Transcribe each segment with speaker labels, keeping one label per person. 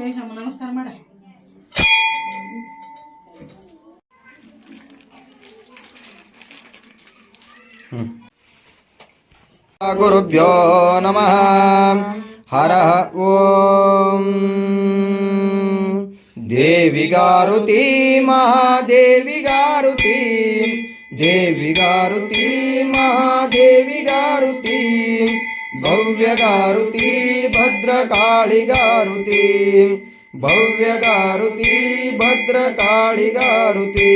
Speaker 1: చేసాము నమస్కారం మేడం. గురుభ్యో నమ. హర ఓం. దేవి గారుతి మహాదేవి గారుతి దేవి గారుతి మహాదేవి గారుతి भव्यगारुती भद्रकाळिगारुती।
Speaker 2: भव्यगारुती भद्रकाळिगारुती।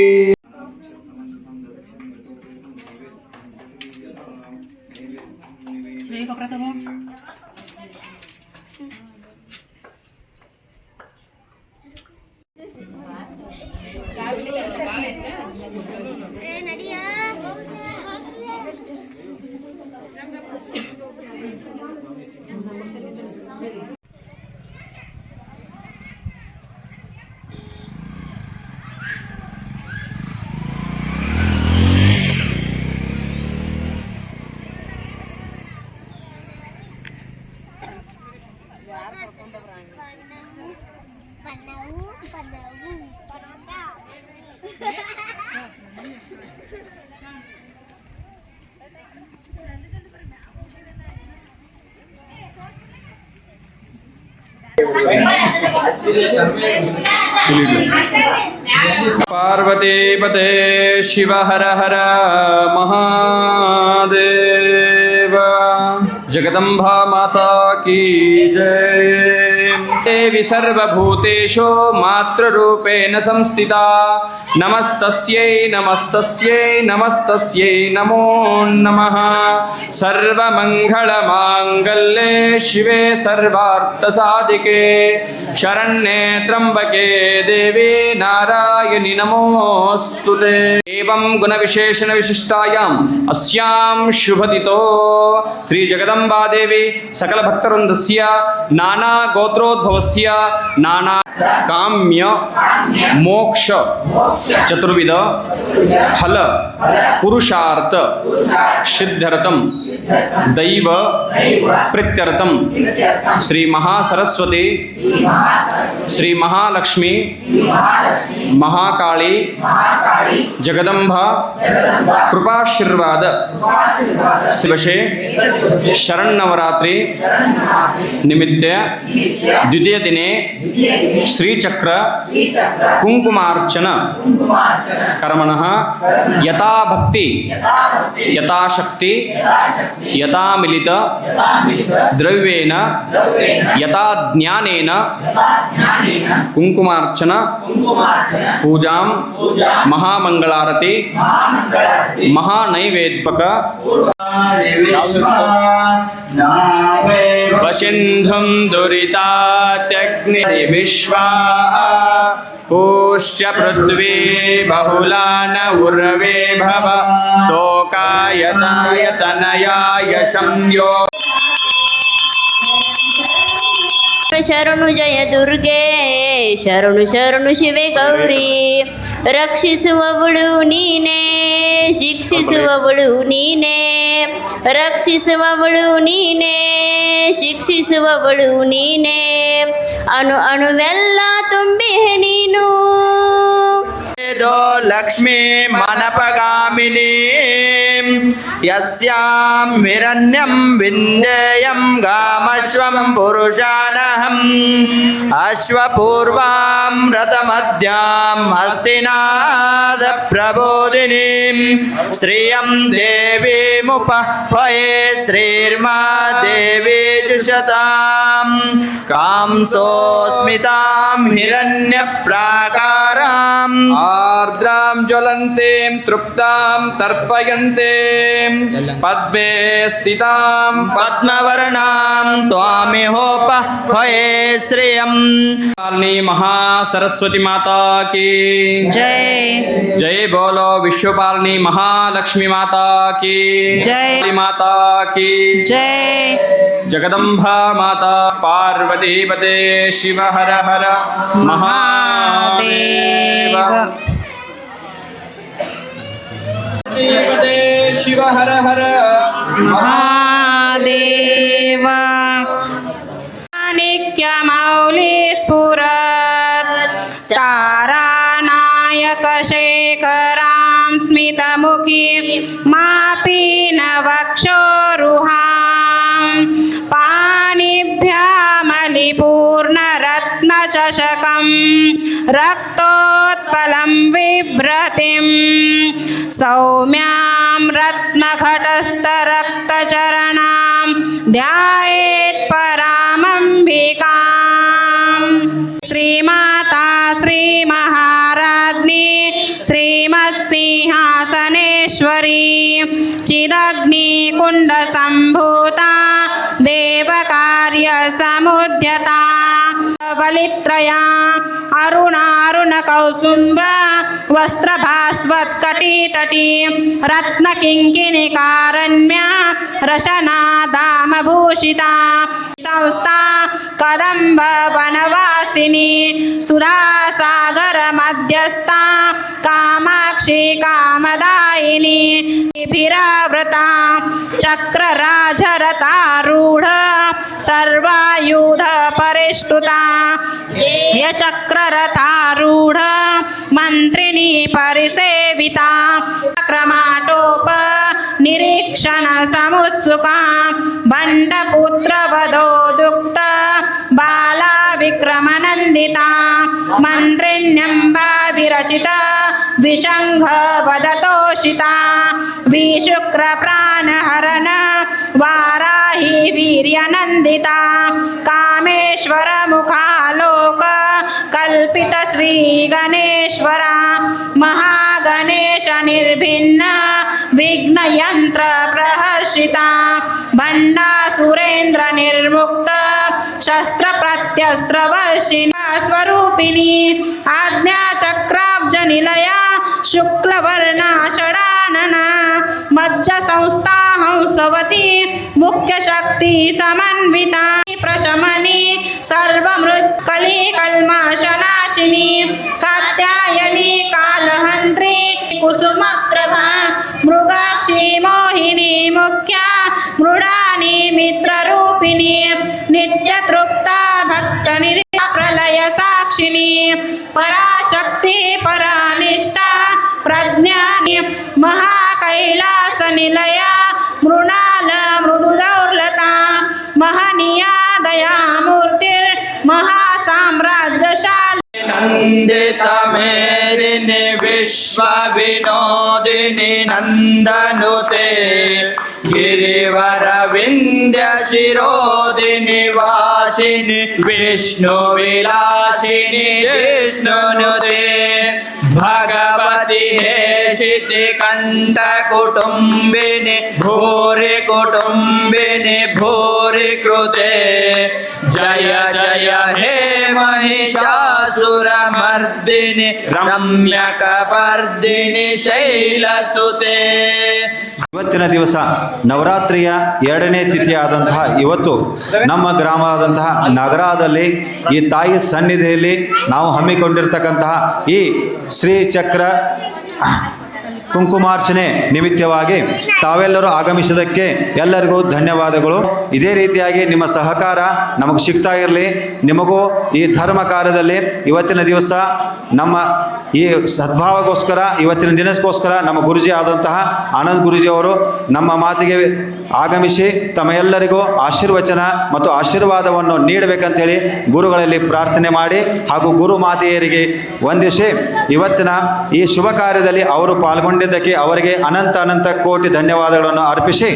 Speaker 2: पार्वती
Speaker 3: पते शिव हर हर महादेव। जगदम्बा माता की जय। देवी सर्वभूतेषु मातृरूपेण संस्थिता। నమస్తస్యై నమస్తస్యై నమస్తస్యై నమో నమ. సర్వమంగళమాంగళ్యే శివే సర్వార్థసాధికే. శరణ్యే త్రంబకే దేవీ నారాయణి నమోస్తు ఏం గుణవిశేషణ విశిష్టాయాం అస్యాం శుభతితో శ్రీ జగదంబాదేవి సకల భక్తరుందస్య నానా గోత్రోద్భవస్య నానా కామ్య మోక్ష. चतुर्विध फल पुरुषार्थ सिद्ध्यर्थम दैव प्रीत्यर्थम श्री महासरस्वती, श्री महालक्ष्मी, महाकाली, जगदम्बा, कृपाशीर्वाद, शिवशे, शरण्नवरात्रि निमित्त द्वितीय दिने श्रीचक्र, कुङ्कुमार्चन कर्मणः यथा भक्ति, यथा शक्ति, यथा मिलित, द्रव्येन, यथा ज्ञानेन, कुङ्कुमार्चन, पूजां महामङ्गलारति महानैवेद्यक वसिन्धुं दुरितात्यग्निर्विश्वा पूष्य पृथ्वी बहुला न उर्वे भव तोकायताय तनयाय संयो
Speaker 4: ಶರಣು ಜಯ ದುರ್ಗೆ ಶರಣು ಶರಣು ಶಿವೆ ಗೌರಿ ರಕ್ಷಿಸುವವಳು ನೀನೇ ಶಿಕ್ಷಿಸುವವಳು ನೀನೇ ರಕ್ಷಿಸುವವಳು ನೀನೇ ಶಿಕ್ಷಿಸುವವಳು ನೀನೇ ಅಣು ಅಣುವೆಲ್ಲ ತುಂಬಿಹೆ ನೀನು.
Speaker 1: ಲಕ್ಷ್ಮೀ ಮನಪಗಾಮಿನಿ. यस्यां हिरण्यं विन्देयं गामश्वं पुरुषानहम् अश्वपूर्वां रथमध्यां हस्तिनादप्रबोधिनीं श्रियं देवीमुपह्वये श्रीर्मा देवी जुषतां कांसोऽस्मितां हिरण्यप्राकाराम्
Speaker 3: आर्द्रां ज्वलन्तीं तृप्तां तर्पयन्तीं पद्मे। स्थितां
Speaker 1: पद्मवर्णां त्वामिहोपह्वये श्रियम्।
Speaker 3: पालनी महासरस्वती माता की।
Speaker 4: जय।
Speaker 3: जय बोलो विश्वपालनी महालक्ष्मी माता की।
Speaker 4: जय।
Speaker 3: माता की।
Speaker 4: ಜೈ
Speaker 3: जगदम्बा माता पार्वती पते शिव हर हर महादेव। पते शिव, हर हर।
Speaker 4: महादेव। नित्यमौली स्फुरत्
Speaker 2: तारानायकशेखरां स्मितमुखी मापि न वक्षोरुहां पाणिभ्यामलिपूर्णरत्नचषकं रक्तोत्पलं बिभ्रतिं सौम्या रत्नघटस्थरक्तचरणां ध्यायेत् परामम्बिकाम्। श्रीमाता श्रीमहाराज्ञी श्रीमत्सिंहासनेश्वरी चिदग्निकुण्डसम्भूता देवकार्यसमुद्यता। बलित्रया अरुणारुणकौसुम्ब वस्त्रभास्वत्कटितटी रत्नकिङ्किणिकारण्या रशनादामभूषिता संस्था कदम्बवनवासिनी सुधासागरमध्यस्था कामाक्षी कामदायिनी। भिरावृता चक्रराजरतारूढ। सर्वायुध परिष्टुता यचक्ररथारूढ मन्त्रिणी परिसेविता। क्रमाटोप निरीक्षण समुत्सुका बण्डपुत्रवधो दुक्त बाला विक्रमनन्दिता मन्त्रिण्यम्बा विरचित विशङ्घ वदतोषिता विशुक्रप्राणहरण वाराही र्यनन्दिता कामेश्वरमुखालोक कल्पितश्रीगणेश्वरा महागणेश निर्भिन्ना विघ्नयन्त्र प्रहर्षिता भण्डासुरेन्द्र निर्मुक्त शस्त्रप्रत्यस्त्रिणा स्वरूपिणी आज्ञाचक्राब्जनिलया शुक्लवर्णा षडानना मज्ज संस्था हंसवती मुख्यशक्ति समन्विता। दयामूर्तिर्महासाम्राज्यशाली
Speaker 1: नन्दितमेदिनि विश्वविनोदिनि नन्दनुते गिरिवरविन्द्यशिरोदिनि वासिनि विष्णुविलासिनि विष्णुनुते भगवति हेशिति कण्ठकुटुम्बिनि भूरि कुटुम्बिनि भूरि कृते जय जय हे महिषासुरमर्दिनि रम्यकपर्दिनि शैलसुते
Speaker 5: ಇವತ್ತಿನ ದಿವಸ ನವರಾತ್ರಿಯ ಎರಡನೇ ತಿಥಿಯಾದಂತಹ ಇವತ್ತು ನಮ್ಮ ಗ್ರಾಮವಾದಂತಹ ನಗರದಲ್ಲಿ ಈ ತಾಯಿ ಸನ್ನಿಧಿಯಲ್ಲಿ ನಾವು ಹಮ್ಮಿಕೊಂಡಿರ್ತಕ್ಕಂತಹ ಈ ಶ್ರೀ ಚಕ್ರ ಕುಂಕುಮಾರ್ಚನೆ ನಿಮಿತ್ತವಾಗಿ ತಾವೆಲ್ಲರೂ ಆಗಮಿಸಿದ್ದಕ್ಕೆ ಎಲ್ಲರಿಗೂ ಧನ್ಯವಾದಗಳು. ಇದೇ ರೀತಿಯಾಗಿ ನಿಮ್ಮ ಸಹಕಾರ ನಮಗೆ ಸಿಗ್ತಾ ಇರಲಿ. ನಿಮಗೂ ಈ ಧರ್ಮ ಕಾರ್ಯದಲ್ಲಿ ಇವತ್ತಿನ ದಿವಸ ನಮ್ಮ ಈ ಸದ್ಭಾವಕ್ಕೋಸ್ಕರ, ಇವತ್ತಿನ ದಿನಕ್ಕೋಸ್ಕರ ನಮ್ಮ ಗುರುಜಿ ಆದಂತಹ ಆನಂದ್ ಗುರುಜಿ ಅವರು ನಮ್ಮ ಮಾತಿಗೆ ಆಗಮಿಸಿ ತಮ್ಮ ಎಲ್ಲರಿಗೂ ಆಶೀರ್ವಚನ ಮತ್ತು ಆಶೀರ್ವಾದವನ್ನು ನೀಡಬೇಕಂತೇಳಿ ಗುರುಗಳಲ್ಲಿ ಪ್ರಾರ್ಥನೆ ಮಾಡಿ ಹಾಗೂ ಗುರು ಮಾತೆಯರಿಗೆ ವಂದಿಸಿ ಇವತ್ತಿನ ಈ ಶುಭ ಕಾರ್ಯದಲ್ಲಿ ಅವರು ಪಾಲ್ಗೊಂಡಿದ್ದಕ್ಕೆ ಅವರಿಗೆ ಅನಂತ ಅನಂತ ಕೋಟಿ ಧನ್ಯವಾದಗಳನ್ನು ಅರ್ಪಿಸಿ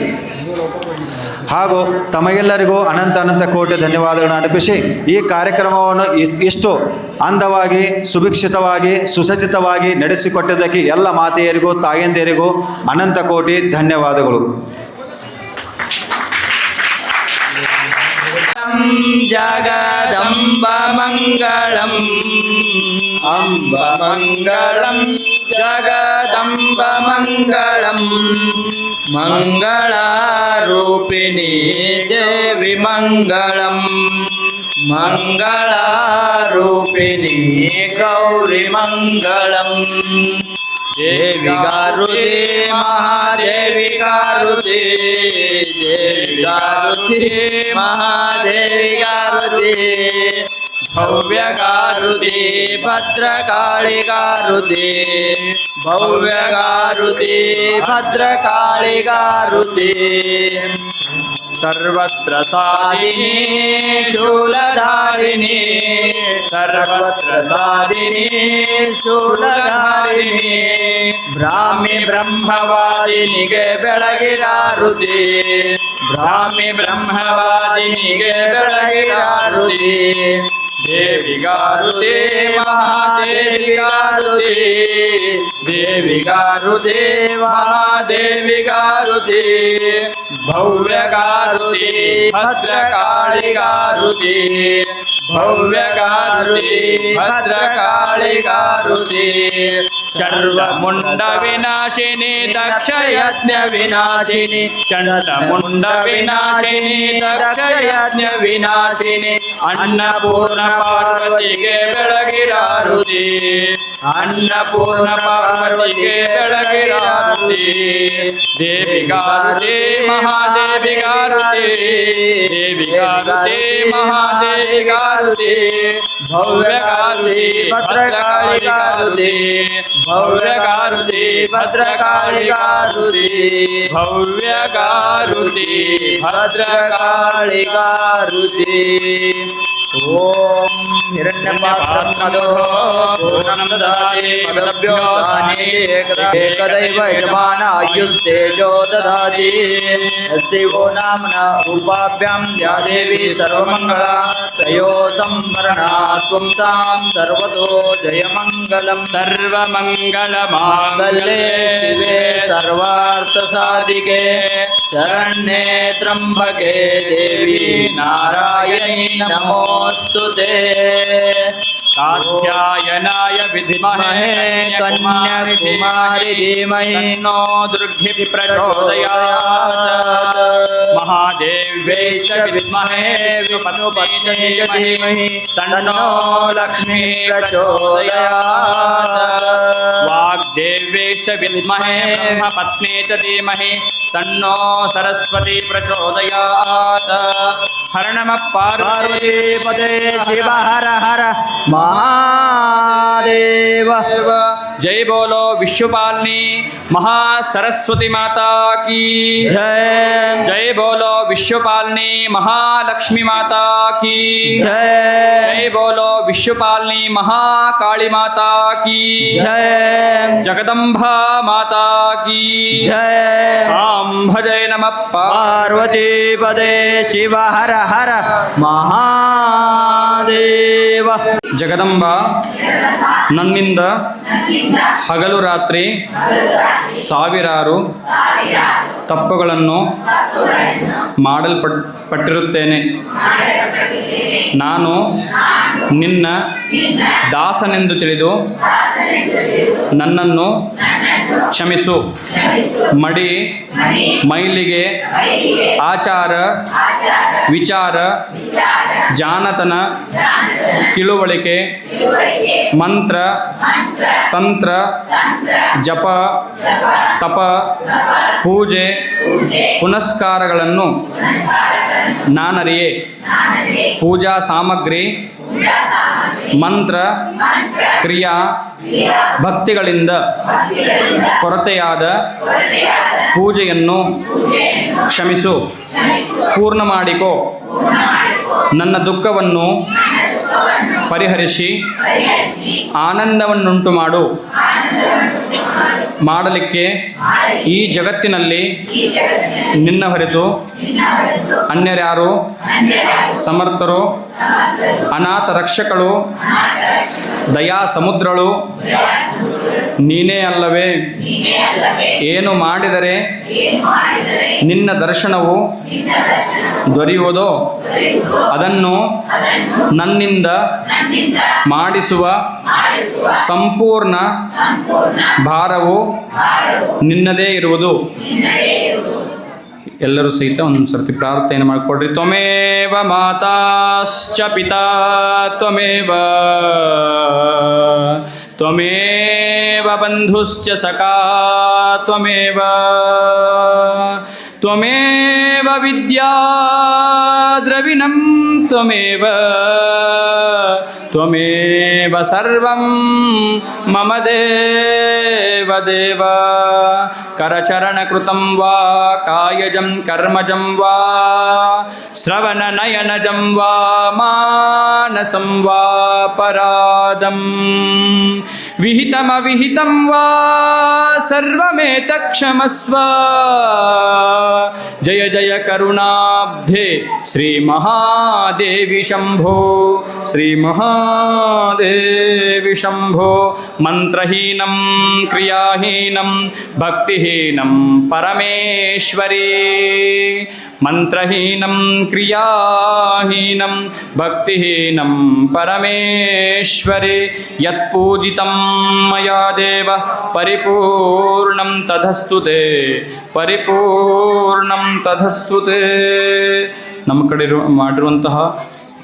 Speaker 5: ಹಾಗೂ ತಮಗೆಲ್ಲರಿಗೂ ಅನಂತ ಅನಂತ ಕೋಟಿ ಧನ್ಯವಾದಗಳನ್ನು ಅರ್ಪಿಸಿ ಈ ಕಾರ್ಯಕ್ರಮವನ್ನು ಇಷ್ಟು ಅಂದವಾಗಿ, ಸುಭಿಕ್ಷಿತವಾಗಿ, ಸುಸಜ್ಜಿತವಾಗಿ ನಡೆಸಿಕೊಟ್ಟಿದ್ದಕ್ಕೆ ಎಲ್ಲ ಮಾತೆಯರಿಗೂ ತಾಯಂದಿಯರಿಗೂ ಅನಂತ ಕೋಟಿ ಧನ್ಯವಾದಗಳು.
Speaker 1: जगदम्बमङ्गलम्। अम्बमङ्गलं जगदम्बमङ्गलम्। मङ्गलारूपिणी देवि मङ्गलम् మంగళారూపిణి గౌరి మంగళం. దేవి గారుతి మహాదేవి గారుతి దేవి గారుతి మహాదేవి గారుతి
Speaker 3: భవ్య గారుతి భద్రకాళి గారుతి భవ్య గారుతి భద్రకాళి గారుతి ಸರ್ವತ್ರ ಸಾಧಿನಿ ಶೂಲಧಾರಿಣಿ ಸರ್ವತ್ರ ಸಾಧಿನಿ ಶೂಲಧಾರಿಣಿ ಬ್ರಾಹ್ಮಿ ಬ್ರಹ್ಮವಾದಿನಿಗೆ ಬೆಳಗಿರಾರುತಿ ಬ್ರಾಹ್ಮಿ ಬ್ರಹ್ಮವಾದಿನಿಗೆ ಬೆಳಗಿರಾರುತಿ देवी गारुदे महादेवी गारुदे देवी गारुदे महादेवी गारुदे भव्य गारुदे भद्रकाळी गारुदे भव्य गारुदे भद्रकाळी गारुदे सर्व विनाशिनी दक्ष विनाशिनी चंड विनाशिनी दक्ष विनाशिनी ಅನ್ನಪೂರ್ಣ ಪಾರ್ವತಿಗೆ ಬೆಳಗಿರಾರುತಿ ಅನ್ನಪೂರ್ಣ ಪಾರ್ವತಿಗೆ ಬೆಳಗಿರಾರುತಿ ದೇವಿಗಾರುತಿ ಮಹಾದೇವಿಗಾರುತಿ ದೇವಿಗಾರುತಿ ಮಹಾದೇವಿಗಾರುತಿ ಭವ್ಯಗಾರುತಿ ಭದ್ರಕಾಳಿಗಾರುತಿ कारुदे भव्यकारुदे भद्रकालिकारुदे भव्यकारुदे भद्रकालिकारुदे ॐ हिरण्यपात्रमदो पूर्णं ददाति पदभ्यो दाने एकदैव यजमानायुस्तेजो ददाति शिवो नाम्ना उपाभ्यां या देवी सर्वमङ्गला तयो संवरणा त्वं तां सर्वतो जयमङ्गलं सर्वमङ्गलमाङ्गले शिवे सर्वार्थसाधिके शरण्ये त्र्यम्बके देवी नारायणी नमो মস্তুতে कात्यायनाय विद्महे कन्याकुमारि धीमहि तन्नो दुर्भिः प्रचोदयात्। महादेव्यै च विद्महे विपत्नीते धीमहि तन्नो लक्ष्मी प्रचोदयात्। वाग्देव्यै च विद्महे ब्रह्मपत्नी च धीमहि तन्नो सरस्वती प्रचोदयात्। हर नमः पार्वती पदे शिव हर। हर महादेव। जय बोलो विश्वपालनी महा सरस्वती माता की। जय। जय बोलो विश्वपालनी महालक्ष्मी माता की। जय। जय बोलो विश्वपालनी महाकाली माता की। जय। जगदम्बा माता की। जय। साम्भ जय नमः। पार्वती पदे शिव हर हर। ದೇವ ಜಗದಂಬ ನನ್ನಿಂದ ಹಗಲು ರಾತ್ರಿ ಸಾವಿರಾರು ತಪ್ಪುಗಳನ್ನು ಮಾಡಲ್ಪಟ್ಟಿರುತ್ತೇನೆ. ನಾನು ನಿನ್ನ ದಾಸನೆಂದು ತಿಳಿದು ನನ್ನನ್ನು ಕ್ಷಮಿಸು. ಮಡಿ ಮೈಲಿಗೆ ಆಚಾರ ವಿಚಾರ ಜಾನತನ ತಿಳುವಳಿಕೆ ಮಂತ್ರ ತಂತ್ರ, ಜಪ, ತಪ, ಪೂಜೆ, ಪುನಸ್ಕಾರಗಳನ್ನು ನಾನರಿಯೇ. ಪೂಜಾ ಸಾಮಗ್ರಿ, ಮಂತ್ರ, ಕ್ರಿಯಾ, ಭಕ್ತಿಗಳಿಂದ ಕೊರತೆಯಾದ ಪೂಜೆಯನ್ನು ಕ್ಷಮಿಸು. ಪೂರ್ಣ ಮಾಡಿಕೋ ನನ್ನ ದುಃಖವನ್ನು ಪರಿಹರಿಸಿ ಆನಂದವನ್ನುಂಟು ಮಾಡು. ಮಾಡಲಿಕ್ಕೆ ಈ ಜಗತ್ತಿನಲ್ಲಿ ನಿನ್ನ ಹೊರತು ಅನ್ಯರ್ಯಾರು ಸಮರ್ಥರು ಅನಾಥ ರಕ್ಷಕಳು ದಯಾ ಸಮುದ್ರಳು ನೀನೇ ಅಲ್ಲವೇ? ಏನು ಮಾಡಿದರೆ ನಿನ್ನ ದರ್ಶನವು ದೊರೆಯುವುದೋ? ಅದನ್ನು ನನ್ನಿಂದ ಮಾಡಿಸುವ ಸಂಪೂರ್ಣ ಭಾರವು ನಿನ್ನದೇ ಇರುವುದು. ಎಲ್ಲರೂ ಸಹಿತ ಒಂದು ಸರ್ತಿ ಪ್ರಾರ್ಥನೆ ಮಾಡಿಕೊಡ್ರಿ. ತ್ವಮೇವ ಮಾತಾಶ್ಚ ಪಿತಾ, ತ್ವಮೇವ ತ್ವಮೇವ बन्धुश्च सखा त्वमेव। त्वमेव विद्या द्रविणं त्वमेव। त्वमेव सर्वं मम देव देवदेव। करचरणकृतं वा, कायजं, कर्मजं वा, श्रवणनयनजं वा, मानसं वा, परादम्। विहितमविहितं वा सर्वमेतत्क्षमस्व। जय जय करुणाब्धे श्रीमहादेवि शम्भो श्रीमहादेवि शम्भो मन्त्रहीनं क्रियाहीनं भक्तिहीनं परमेश्वरी। ಮಂತ್ರಹೀನಂ, ಕ್ರಿಯಾಹೀನಂ, ಭಕ್ತಿಹೀನಂ, ಪರಮೇಶ್ವರಿ, ಯತ್ಪೂಜಿತಂ ಮಯಾ ದೇವ, ಪರಿಪೂರ್ಣಂ ತಧಸ್ತು ತೇ, ಪರಿಪೂರ್ಣಂ ತಧಸ್ತು ತೇ. ನಮ್ಮ ಕಡೆ ಮಾಡಿರುವಂತಹ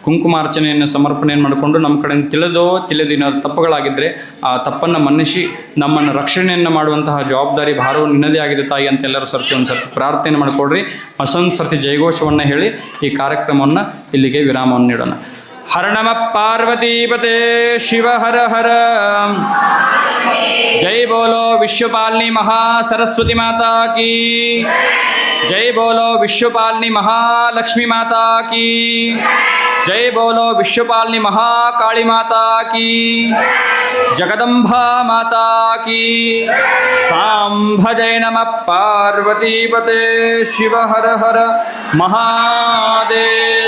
Speaker 3: ಕುಂಕುಮಾರ್ಚನೆಯನ್ನು ಸಮರ್ಪಣೆಯನ್ನು ಮಾಡಿಕೊಂಡು ನಮ್ಮ ಕಡೆಯಿಂದ ತಿಳಿದೋ ತಿಳಿದಿನ ತಪ್ಪುಗಳಾಗಿದ್ದರೆ ಆ ತಪ್ಪನ್ನು ಮನ್ನಿಸಿ ನಮ್ಮನ್ನು ರಕ್ಷಣೆಯನ್ನು ಮಾಡುವಂತಹ ಜವಾಬ್ದಾರಿ ಭಾರವು ನಿನ್ನದೇ ಆಗಿದೆ ತಾಯಿ ಅಂತ ಎಲ್ಲರೂ ಸರ್ತಿ ಒಂದು ಸರ್ತಿ ಪ್ರಾರ್ಥನೆ ಮಾಡಿಕೊಡ್ರಿ. ಮಸೊಂದು ಸರ್ತಿ ಜಯಘೋಷವನ್ನು ಹೇಳಿ ಈ ಕಾರ್ಯಕ್ರಮವನ್ನು ಇಲ್ಲಿಗೆ ವಿರಾಮವನ್ನು ನೀಡೋಣ. ಹರಣಮ ನಮ ಪಾರ್ವತೀಪತೆ ಶಿವ ಹರ ಹರ. ಜೈ ಬೋಲೋ ವಿಶ್ವಪಾಲಿನಿ ಮಹಾ ಸರಸ್ವತಿ ಮಾತಾ ಕೀ. ಜೈ ಬೋಲೋ ವಿಶ್ವಪಾಲಿನಿ ಮಹಾಲಕ್ಷ್ಮಿ ಮಾತಾ ಕೀ. जय बोलो विश्वपालनी महाकाली माता की। जगदम्बा माता की। सां भजय नम पार्वतीपते शिव हर हर महादेव।